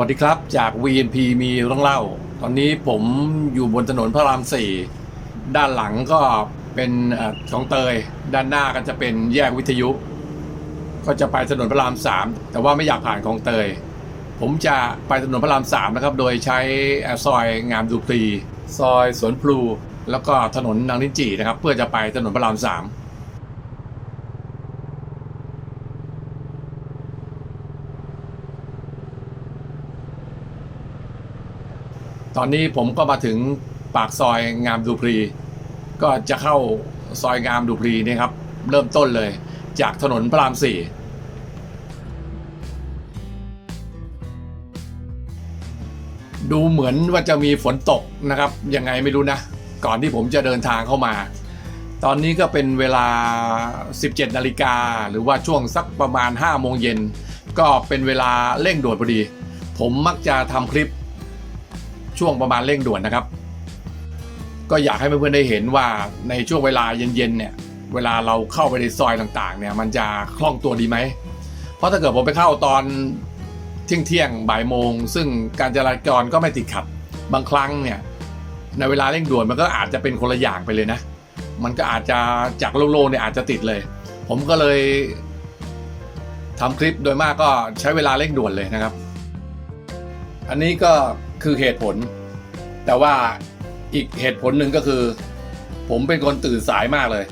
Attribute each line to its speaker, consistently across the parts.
Speaker 1: สวัสดีครับ จาก VNP มีเรื่องเล่า ตอนนี้ผมอยู่บนถนนพระรามสี่ด้านหลังก็เป็นเอ่อของเตย ด้านหน้าก็จะเป็นแยกวิทยุ ก็จะไปถนนพระรามสามแต่ว่าไม่อยากผ่านของเตย ผมจะไปถนนพระรามสามนะครับ โดยใช้ซอยงามดูพลีซอยสวนพลู แล้วก็ถนนนางลิ้นจีนะครับ เพื่อจะไปถนนพระรามสาม ตอนนี้ผมก็มาถึงปากซอยงามดูพลีก็จะเข้าซอยงามดูพลีนี่ครับ เริ่มต้นเลย จากถนนพระรามสี่ดูเหมือนว่าจะมีฝนตกนะครับ ยังไงไม่รู้นะ ก่อนที่ผมจะเดินทางเข้ามา ตอนนี้ก็เป็นเวลา 17 นาฬิกา หรือว่าช่วงสักประมาณ 5 โมงเย็น ก็เป็นเวลาเร่งด่วนพอดี ผมมักจะทำคลิป ช่วงประมาณเร่งด่วนนะครับ ก็อยากให้เพื่อนๆได้เห็นว่าในช่วงเวลาเย็นๆเนี่ย เวลาเราเข้าไปในซอยต่างๆ เนี่ย มันจะคล่องตัวดีไหม เพราะถ้าเกิดผมไปเข้าตอนเที่ยงเที่ยงๆบ่ายโมง ซึ่งการจราจรก็ไม่ติดขัด บางครั้งเนี่ย ในเวลาเร่งด่วนมันก็อาจจะเป็นคนละอย่างไปเลยนะ มันก็อาจจะจากโล่งๆเนี่ยอาจจะติดเลย ผมก็เลยทำคลิปโดยมากก็ใช้เวลาเร่งด่วนเลยนะครับ อันนี้ก็ คือเหตุผล แต่ว่าอีกเหตุผลหนึ่งก็คือ ผมเป็นคนตื่นสายมากเลย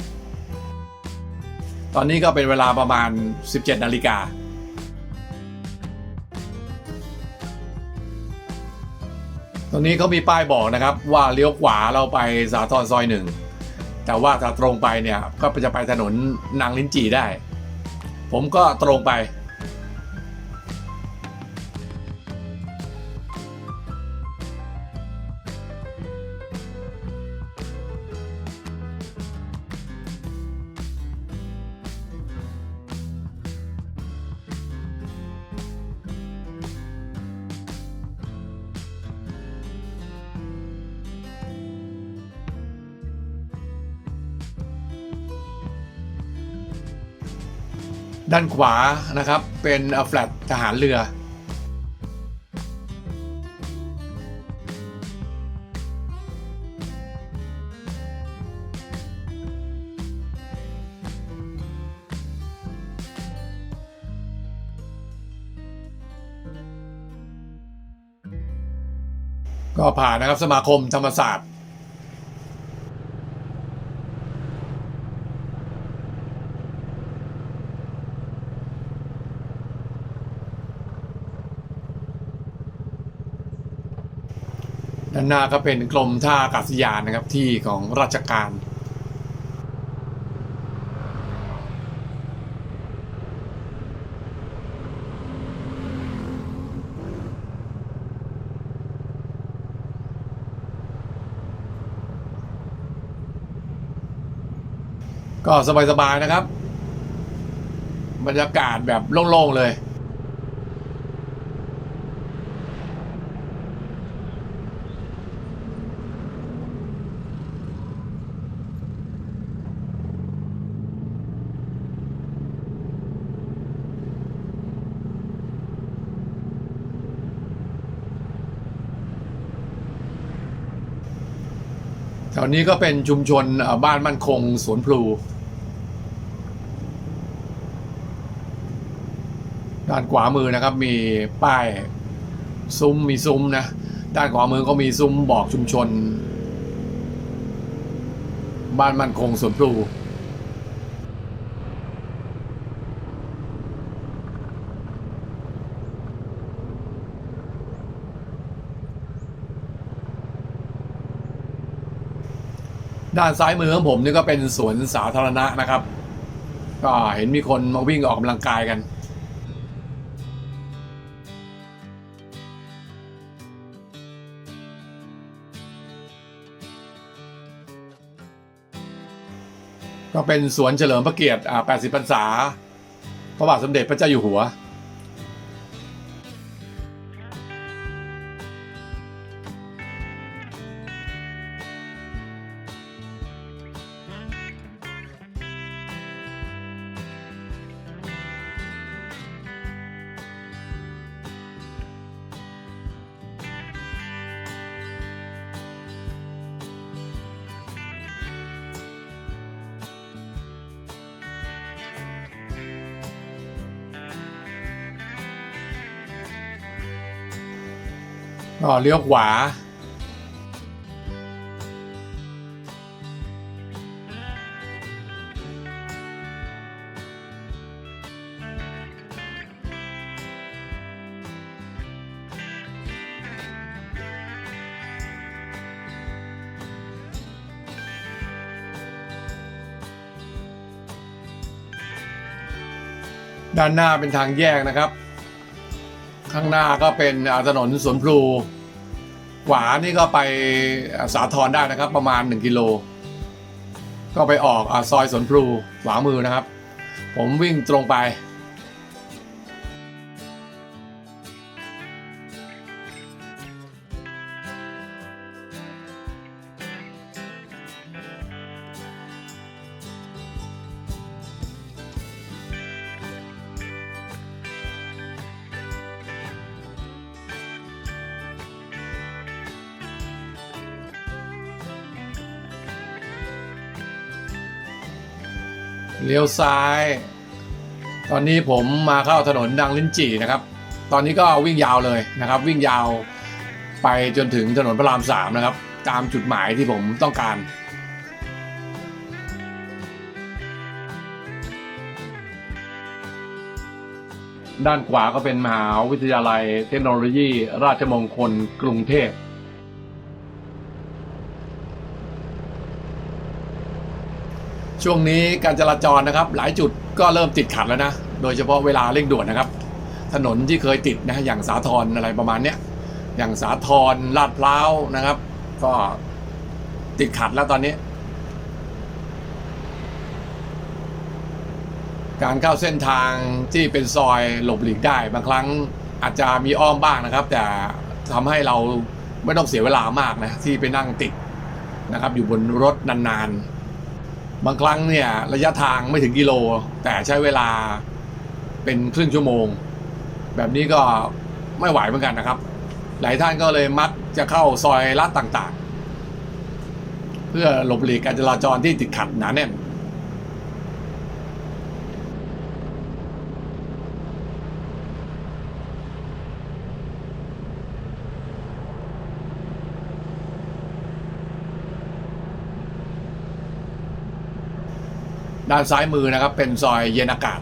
Speaker 1: ตอนนี้ก็เป็นเวลาประมาณ 17 นาฬิกาตรงนี้เขามีป้ายบอกนะครับ ว่าเลี้ยวขวาเราไปสาทรซอยหนึ่งแต่ว่าถ้าตรงไปเนี่ยก็จะไปถนนนางลิ้นจี่ได้ ผมก็ตรงไป ด้านขวานะครับเป็นแฟลตทหารเรือ ก็ผ่านนะครับสมาคมธรรมศาสตร์ ด้านหน้าก็เป็นกรมท่าอากาศยานนะครับที่ของราชการก็สบายๆนะครับ บรรยากาศแบบโล่งๆเลย แถวนี้ก็เป็นชุมชนบ้านมั่นคงสวนพลูด้านขวามือนะครับมีป้ายซุ้มมีซุ้มนะ ด้านขวามือก็มีซุ้มบอกชุมชน บ้านมั่นคงสวนพลู ด้านซ้ายมือของผมนี่ก็เป็นสวนสาธารณะนะครับ ก็เห็นมีคนมาวิ่งออกกำลังกายกัน ก็เป็นสวนเฉลิมพระเกียรติอ่า80 พรรษา พระบาทสมเด็จพระเจ้าอยู่หัว ก็เลี้ยวขวาด้านหน้าเป็นทางแยกนะครับ ข้างหน้าก็เป็นถนนสวนพลู ขวานี่ก็ไปสาทรได้นะครับ ประมาณ 1 กิโล ก็ไปออกอซอยสวนพลูขวามือนะครับ ผมวิ่งตรงไป เลี้ยวซ้าย ตอนนี้ผมมาเข้าถนนดังลิ้นจี่นะครับ ตอนนี้ก็วิ่งยาวเลยนะครับ วิ่งยาวไปจนถึงถนนพระรามสามนะครับ ตามจุดหมายที่ผมต้องการด้านขวาก็เป็นมหาวิทยาลัยเทคโนโลยี ราชมงคลกรุงเทพ ช่วงนี้การจราจรนะครับ หลายจุดก็เริ่มติดขัดแล้วนะ โดยเฉพาะเวลาเร่งด่วนนะครับ ถนนที่เคยติดนะอย่างสาทรอะไรประมาณเนี้ยอย่างสาทรลาดพร้าวนะครับ ก็ติดขัดแล้วตอนนี้ การเข้าเส้นทางที่เป็นซอยหลบหลีกได้บางครั้งอาจจะมีอ้อมบ้างนะครับ แต่ทำให้เราไม่ต้องเสียเวลามากนะที่ไปนั่งติดนะครับ อยู่บนรถนานๆ บางครั้งเนี่ยระยะทางไม่ถึงกิโล แต่ใช้เวลาเป็นครึ่งชั่วโมง แบบนี้ก็ไม่ไหวเหมือนกันนะครับ หลายท่านก็เลยมักจะเข้าซอยลัดต่างๆ เพื่อหลบหลีกการจราจรที่ติดขัดหนาแน่น ด้านซ้ายมือนะครับ เป็นซอยเย็นอากาศ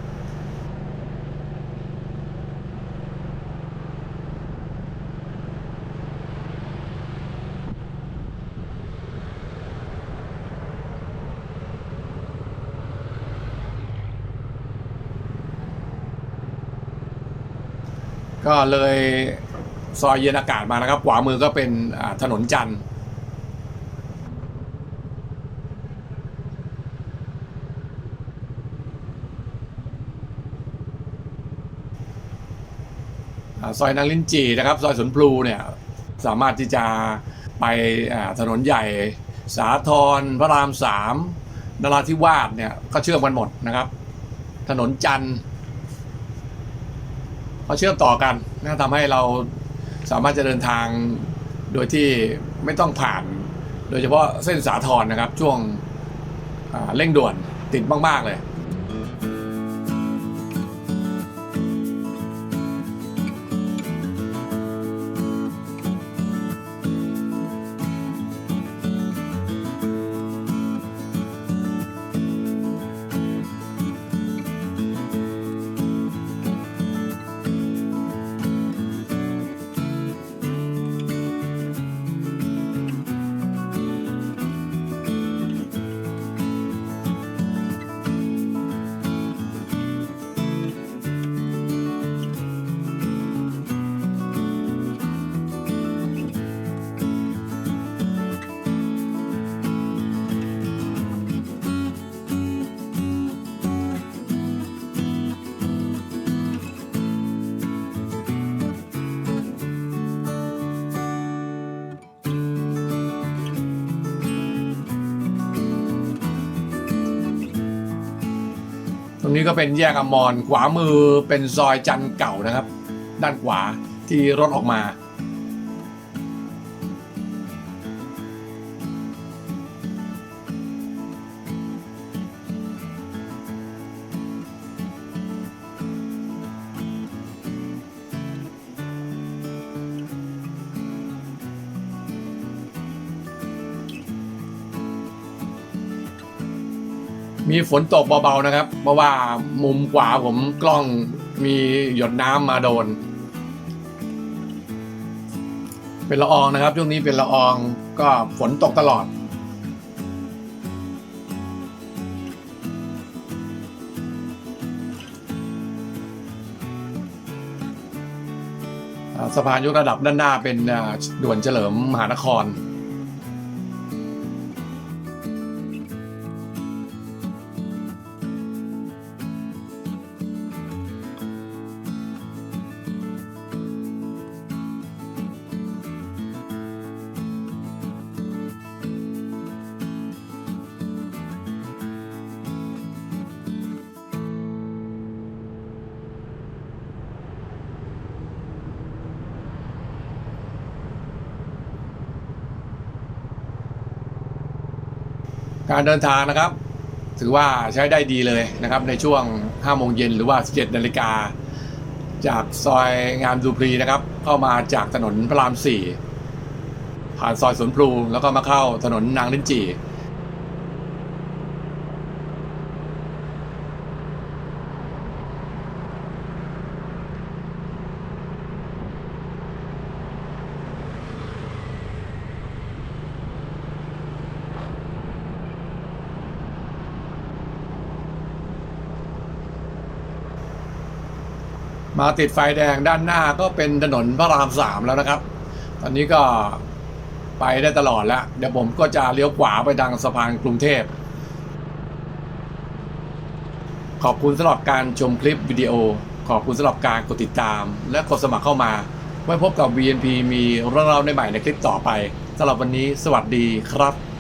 Speaker 1: ก็เลยซอยเย็นอากาศมานะครับ ขวามือก็เป็นถนนจันทร์ ซอยนางลินจีนะครับ ซอยสวนพลูเนี่ยสามารถที่จะไปถนนใหญ่ สาทรพระรามสามนราธิวาสเนี่ยก็เชื่อมกันหมดนะครับ ถนนจันทร์เขาเชื่อมต่อกันนะทำให้เราสามารถจะเดินทางโดยที่ไม่ต้องผ่าน โดยเฉพาะเส้นสาทรนะครับ ช่วงเร่งด่วนติดมาก ๆ เลย รงนี้ก็เป็นแยกอมรขวามือเป็นซอยจันเก่านะครับ ด้านขวาที่รถออกมา มีฝนตกเบาๆนะครับ เพราะว่ามุมขวาผมกล้องมีหยดน้ำมาโดน เป็นละอองนะครับ ช่วงนี้เป็นละอองก็ฝนตกตลอด สะพานยกระดับด้านหน้าเป็นด่วนเฉลิมมหานคร การเดินทางนะครับ ถือว่าใช้ได้ดีเลยนะครับ ในช่วง 5 โมงเย็นหรือว่า 17 นาฬิกา จากซอยงามดูพรีนะครับ เข้ามาจากถนนพระราม 4 ผ่านซอยสวนพลูแล้วก็มาเข้าถนนนางลิ้นจี่ มาติดไฟแดงด้านหน้าก็เป็นถนนพระรามสามแล้วนะครับ ตอนนี้ก็ไปได้ตลอดแล้ว เดี๋ยวผมก็จะเลี้ยวขวาไปดังสะพานกรุงเทพ ขอบคุณสำหรับการชมคลิปวิดีโอ ขอบคุณสำหรับการกดติดตาม และกดสมัครเข้ามา ไว้พบกับ VNP มีเรื่องราวในใหม่ในคลิปต่อไปสำหรับวันนี้ สวัสดีครับ